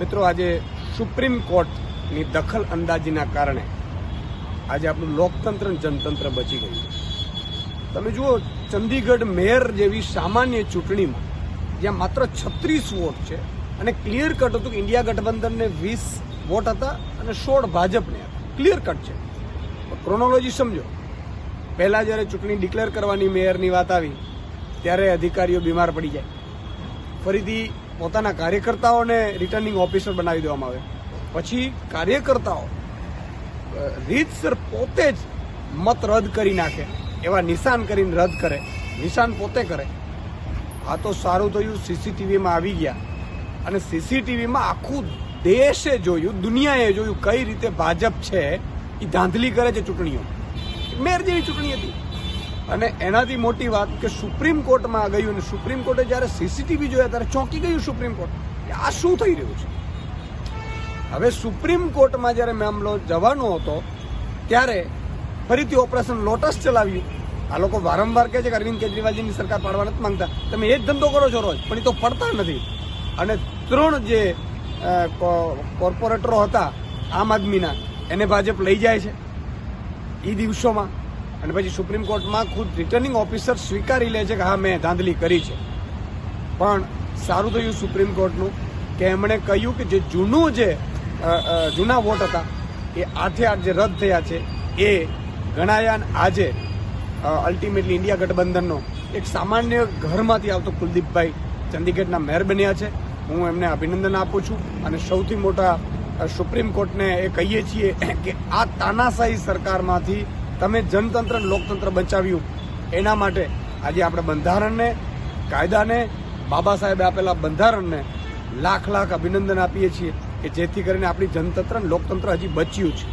મિત્રો, આજે સુપ્રીમ કોર્ટની દખલ અંદાજીના કારણે આજે આપણું લોકતંત્ર જનતંત્ર બચી ગયું તમે જુઓ, ચંદીગઢ મેયર જેવી સામાન્ય ચૂંટણીમાં જ્યાં માત્ર છત્રીસ વોટ છે અને ક્લિયર કટ હતું કે ઇન્ડિયા ગઠબંધનને વીસ વોટ હતા અને સોળ ભાજપને હતા. ક્લિયર કટ છે. ક્રોનોલોજી સમજો. પહેલાં જ્યારે ચૂંટણી ડિક્લેર કરવાની મેયરની વાત આવી, ત્યારે અધિકારીઓ બીમાર પડી જાય. ફરીથી પોતાના કાર્યકર્તાઓને રિટર્નિંગ ઓફિસર બનાવી દેવામાં આવે. પછી કાર્યકર્તાઓ રીતસર પોતે જ મત રદ કરી નાખે, એવા નિશાન કરીને રદ કરે, નિશાન પોતે કરે. આ તો સારું થયું સીસીટીવીમાં આવી ગયા. અને સીસીટીવીમાં આખું દેશે જોયું, દુનિયાએ જોયું કઈ રીતે ભાજપ છે એ ધાંધલી કરે છે ચૂંટણીઓ. મેર જેવી ચૂંટણી હતી. અને એનાથી મોટી વાત કે સુપ્રીમ કોર્ટમાં ગયું અને સુપ્રીમ કોર્ટે જ્યારે સીસીટીવી જોયા ત્યારે ચોંકી ગયું સુપ્રીમ કોર્ટ. કે આ શું થઈ રહ્યું છે? હવે સુપ્રીમ કોર્ટમાં જ્યારે મામલો જવાનો હતો, ત્યારે ફરીથી ઓપરેશન લોટસ ચલાવ્યું. આ લોકો વારંવાર કહે છે કે અરવિંદ કેજરીવાલજીની સરકાર પાડવા નથી માંગતા. તમે એ જ ધંધો કરો છો રોજ, પણ એ તો પડતા નથી. અને ત્રણ જે કોર્પોરેટરો હતા આમ આદમીના, એને ભાજપ લઈ જાય છે. એ દિવસોમાં અને પછી સુપ્રીમ કોર્ટમાં ખુદ રિટર્નિંગ ઓફિસર સ્વીકારી લે છે કે હા, મેં ધાંધલી કરી છે. પણ સારું થયું સુપ્રીમ કોર્ટનું કે એમણે કહ્યું કે જે જૂનું જે જૂના વોટ હતા, એ આઠે આઠ જે રદ થયા છે, એ ગણાયા આજે અલ્ટિમેટલી ઇન્ડિયા ગઠબંધનનો એક સામાન્ય ઘરમાંથી આવતો કુલદીપભાઈ ચંદીગઢના મેયર બન્યા છે. હું એમને અભિનંદન આપું છું અને સૌથી મોટા સુપ્રીમ કોર્ટને એ કહીએ છીએ કે આ તાનાશાહી સરકારમાંથી તમે જનતંત્ર લોકતંત્ર બચાવ્યું, એના માટે આજે આપણે બંધારણને, કાયદાને, બાબા સાહેબે આપેલા બંધારણને લાખ લાખ અભિનંદન આપીએ છીએ કે જેથી કરીને આપણી જનતંત્ર લોકતંત્ર હજી બચ્યું છે.